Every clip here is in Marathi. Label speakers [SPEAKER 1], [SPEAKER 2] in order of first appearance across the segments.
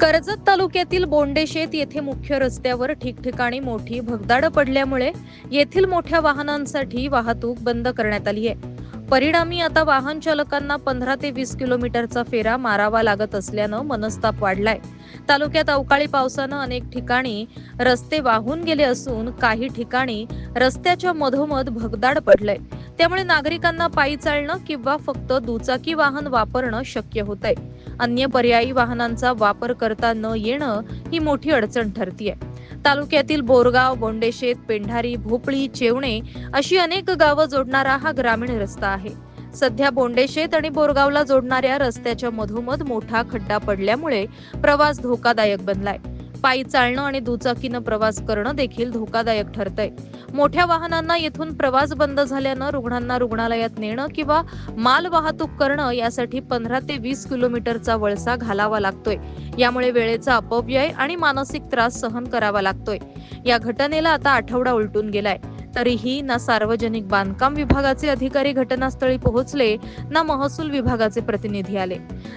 [SPEAKER 1] कर्जत तालुक्यातील बोंडेशेत येथे मुख्य रस्त्यावर ठिकठिकाणी मोठी भगदाड पडल्यामुळे येथील मोठ्या वाहनांसाठी वाहतूक बंद करण्यात आली आहे. परिणामी आता वाहन चालकांना पंधरा ते वीस किलोमीटरचा फेरा मारावा लागत असल्यानं मनस्ताप वाढलाय. तालुक्यात अवकाळी पावसानं अनेक ठिकाणी रस्ते वाहून गेले असून काही ठिकाणी रस्त्याच्या मधोमध भगदाड पडलंय. त्यामुळे नागरिकांना पायी चालणं किंवा फक्त दुचाकी वाहन वापरणं शक्य होत आहे अन्य पर्यायी वाहनांचा वापर करता न येणं ही मोठी अडचण ठरतीये. तालुक्यातील बोरगाव बोंडेशेत पेंढारी भोपळी चेवणे अशी अनेक गावं जोडणारा हा ग्रामीण रस्ता आहे. सध्या बोंडेशेत आणि बोरगावला जोडणाऱ्या रस्त्याच्या मधोमध मोठा खड्डा पडल्यामुळे प्रवास धोकादायक बनलाय. पायी चालणं आणि दुचाकीनं प्रवास करणं देखील धोकादायक ठरतंय. मोठ्या वाहनांना येथून प्रवास बंद झाल्यानं रुग्णांना रुग्णालयात नेणं किंवा माल वाहतूक करणं यासाठी पंधरा ते वीस किलोमीटरचा वळसा घालावा लागतोय. यामुळे वेळेचा अपव्यय आणि मानसिक त्रास सहन करावा लागतोय. या घटनेला आता आठवडा उलटून गेलाय. तरीही ना सार्वजनिक बांधकाम विभागाचे अधिकारी घटनास्थळी पोहोचले ना महसूल विभागाचे प्रतिनिधी आले.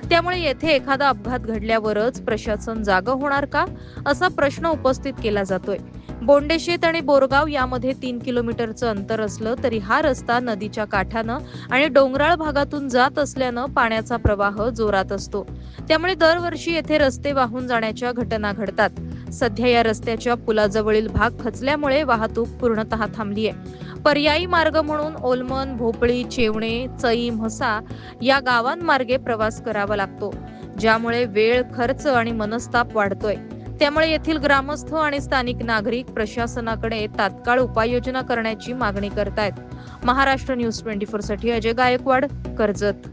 [SPEAKER 1] त्यामुळे येथे एखादा अपघात घडल्यावरच प्रशासन जागं होणार का? असा प्रश्न उपस्थित केला जातोय. बोंडेशेत आणि बोरगाव यामध्ये तीन किलोमीटरचं अंतर असलं तरी हा रस्ता नदीच्या काठानं आणि डोंगराळ भागातून जात असल्यानं पाण्याचा प्रवाह जोरात असतो. त्यामुळे दरवर्षी येथे रस्ते वाहून जाण्याच्या घटना घडतात. सध्या या रस्त्याच्या पुलाजवळील भाग खचल्यामुळे वाहतूक पूर्णतः थांबली आहे. पर्यायी मार्ग म्हणून ओलमन भोपळी चेवणे चई म्हसा या गावांमार्गे प्रवास करावा लागतो ज्यामुळे वेळ खर्च आणि मनस्ताप वाढतोय. त्यामुळे येथील ग्रामस्थ आणि स्थानिक नागरिक प्रशासनाकडे तात्काळ उपाययोजना करण्याची मागणी करतायत. महाराष्ट्र न्यूज ट्वेंटी फोरसाठी अजय गायकवाड कर्जत.